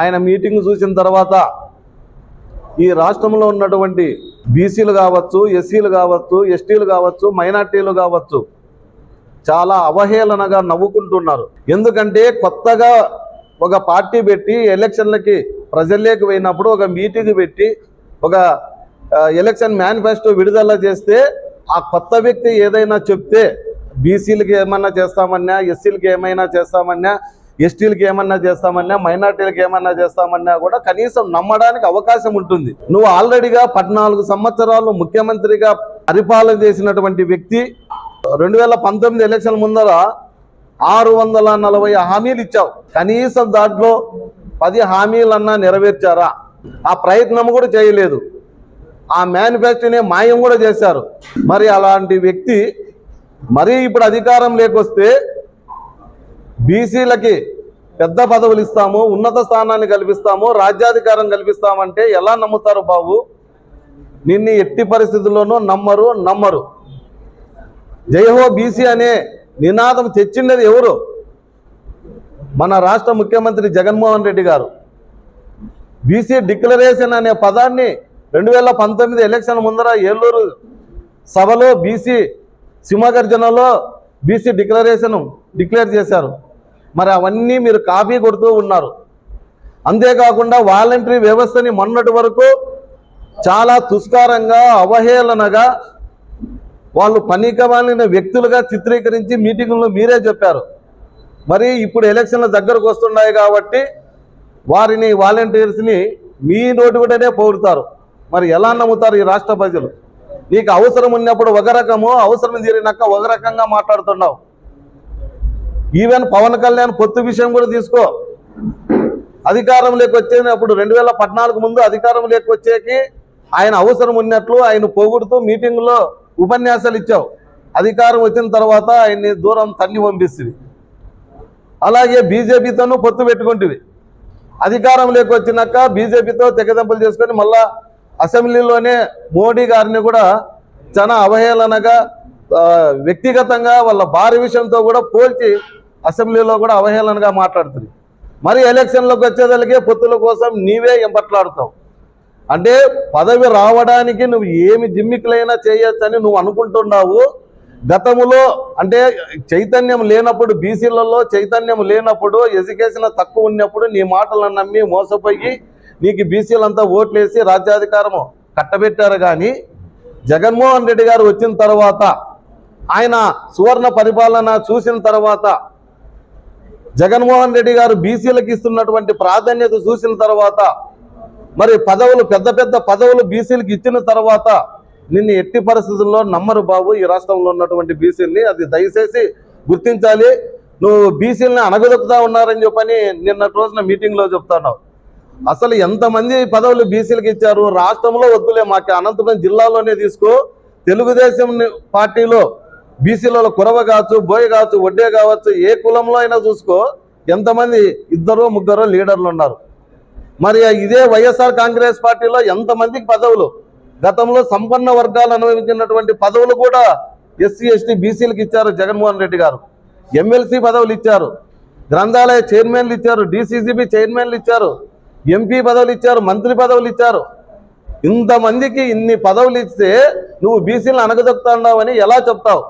ఆయన మీటింగ్ చూసిన తర్వాత ఈ రాష్ట్రంలో ఉన్నటువంటి బీసీలు కావచ్చు ఎస్సీలు కావచ్చు ఎస్టీలు కావచ్చు మైనార్టీలు కావచ్చు చాలా అవహేళనగా నవ్వుకుంటున్నారు. ఎందుకంటే కొత్తగా ఒక పార్టీ పెట్టి ఎలక్షన్లకి ప్రజల్లోకి పోయినప్పుడు ఒక మీటింగ్ పెట్టి ఒక ఎలక్షన్ మేనిఫెస్టో విడుదల చేస్తే ఆ కొత్త వ్యక్తి ఏదైనా చెప్తే బీసీలకి ఏమన్నా చేస్తామన్నా ఎస్సీలకి ఏమైనా చేస్తామన్నా ఎస్టీలకి ఏమన్నా చేస్తామన్నా మైనార్టీలకు ఏమన్నా చేస్తామన్నా కూడా కనీసం నమ్మడానికి అవకాశం ఉంటుంది. నువ్వు ఆల్రెడీగా పద్నాలుగు సంవత్సరాలు ముఖ్యమంత్రిగా పరిపాలన చేసినటువంటి వ్యక్తి రెండు వేల పంతొమ్మిది ఎలక్షన్ ముందర ఆరు వందల నలభై హామీలు ఇచ్చావు. కనీసం దాంట్లో పది హామీలన్నా నెరవేర్చారా? ఆ ప్రయత్నం కూడా చేయలేదు. ఆ మేనిఫెస్టోని మాయం కూడా చేశారు. మరి అలాంటి వ్యక్తి మరీ ఇప్పుడు అధికారం లేకొస్తే బీసీలకి పెద్ద పదవులు ఇస్తాము ఉన్నత స్థానాన్ని కల్పిస్తాము రాజ్యాధికారం కల్పిస్తామంటే ఎలా నమ్ముతారు బాబు? నిన్ను ఎట్టి పరిస్థితుల్లోనూ నమ్మరు నమ్మరు. జయహో బీసీ అనే నినాదం తెచ్చిండేది ఎవరు? మన రాష్ట్ర ముఖ్యమంత్రి జగన్మోహన్ రెడ్డి గారు. బీసీ డిక్లరేషన్ అనే పదాన్ని రెండు వేల పంతొమ్మిది ఎలక్షన్ ముందర ఏలూరు సభలో బీసీ సింహగర్జనలో బీసీ డిక్లరేషన్ డిక్లేర్ చేశారు. మరి అవన్నీ మీరు కాపీ కొడుతూ ఉన్నారు. అంతేకాకుండా వాలంటరీ వ్యవస్థని మొన్నటి వరకు చాలా తుస్కారంగా అవహేళనగా వాళ్ళు పనికమాలిన వ్యక్తులుగా చిత్రీకరించి మీటింగుల్లో మీరే చెప్పారు. మరి ఇప్పుడు ఎలక్షన్ల దగ్గరకు వస్తున్నాయి కాబట్టి వారిని వాలంటీర్స్ని మీ నోటి కూడానే పౌరుతారు మరి ఎలా నమ్ముతారు ఈ రాష్ట్ర ప్రజలు? నీకు అవసరం ఉన్నప్పుడు ఒక రకము అవసరం తీరినాక ఒక రకంగా మాట్లాడుతున్నావు. ఈవెన్ పవన్ కళ్యాణ్ పొత్తు విషయం కూడా తీసుకో. అధికారంలోకి వచ్చేటప్పుడు రెండు వేల పద్నాలుగు ముందు అధికారంలోకి వచ్చేకి ఆయన అవసరం ఉన్నట్లు ఆయన పొగుడుతూ మీటింగ్లో ఉపన్యాసాలు ఇచ్చావు. అధికారం వచ్చిన తర్వాత ఆయన్ని దూరం తల్లి పంపిస్తుంది. అలాగే బీజేపీతోనూ పొత్తు పెట్టుకుంటుంది. అధికారంలోకి వచ్చినాక బీజేపీతో తెగదెంపులు చేసుకొని మళ్ళా అసెంబ్లీలోనే మోడీ గారిని కూడా చాలా అవహేళనగా వ్యక్తిగతంగా వాళ్ళ భార్య విషయంతో కూడా పోల్చి అసెంబ్లీలో కూడా అవహేళనగా మాట్లాడుతుంది. మరి ఎలక్షన్లోకి వచ్చేదానికి పొత్తుల కోసం నీవే ఎంపట్లాడుతావు. అంటే పదవి రావడానికి నువ్వు ఏమి జిమ్మికులైనా చేయొచ్చని నువ్వు అనుకుంటున్నావు. గతములో అంటే చైతన్యం లేనప్పుడు బీసీలలో చైతన్యం లేనప్పుడు ఎడ్యుకేషన్ తక్కువ ఉన్నప్పుడు నీ మాటలను నమ్మి మోసపోయి నీకు బీసీలంతా ఓట్లేసి రాజ్యాధికారము కట్టబెట్టారు కానీ జగన్మోహన్ రెడ్డి గారు వచ్చిన తర్వాత ఆయన సువర్ణ పరిపాలన చూసిన తర్వాత జగన్మోహన్ రెడ్డి గారు బీసీలకు ఇస్తున్నటువంటి ప్రాధాన్యత చూసిన తర్వాత మరి పదవులు పెద్ద పెద్ద పదవులు బీసీలకు ఇచ్చిన తర్వాత నిన్ను ఎట్టి పరిస్థితుల్లో నమ్మరు బాబు. ఈ రాష్ట్రంలో ఉన్నటువంటి బీసీలని అది దయచేసి గుర్తించాలి. నువ్వు బీసీలని అనగదొక్కుతా ఉన్నారని చెప్పని నిన్నటి రోజున మీటింగ్లో చెప్తున్నావు. అసలు ఎంతమంది పదవులు బీసీలకు ఇచ్చారు? రాష్ట్రంలో వద్దులే మాకు అనంతపురం జిల్లాలోనే తీసుకో. తెలుగుదేశం పార్టీలో బీసీలలో కురవ కావచ్చు బోయ కావచ్చు వడ్డే కావచ్చు ఏ కులంలో అయినా చూసుకో. ఎంతమంది ఇద్దరు ముగ్గురు లీడర్లు ఉన్నారు. మరి ఇదే వైఎస్ఆర్ కాంగ్రెస్ పార్టీలో ఎంతమందికి పదవులు? గతంలో సంపన్న వర్గాలు అనుభవించినటువంటి పదవులు కూడా ఎస్సీ ఎస్టీ బీసీలకు ఇచ్చారు జగన్మోహన్ రెడ్డి గారు. ఎమ్మెల్సీ పదవులు ఇచ్చారు. గ్రంథాలయ చైర్మన్లు ఇచ్చారు డిసిసిబి చైర్మన్లు ఇచ్చారు. ఎంపీ పదవులు ఇచ్చారు మంత్రి పదవులు ఇచ్చారు. ఇంతమందికి ఇన్ని పదవులు ఇస్తే నువ్వు బీసీలను అనగదొక్కుతున్నావని ఎలా చెప్తావు?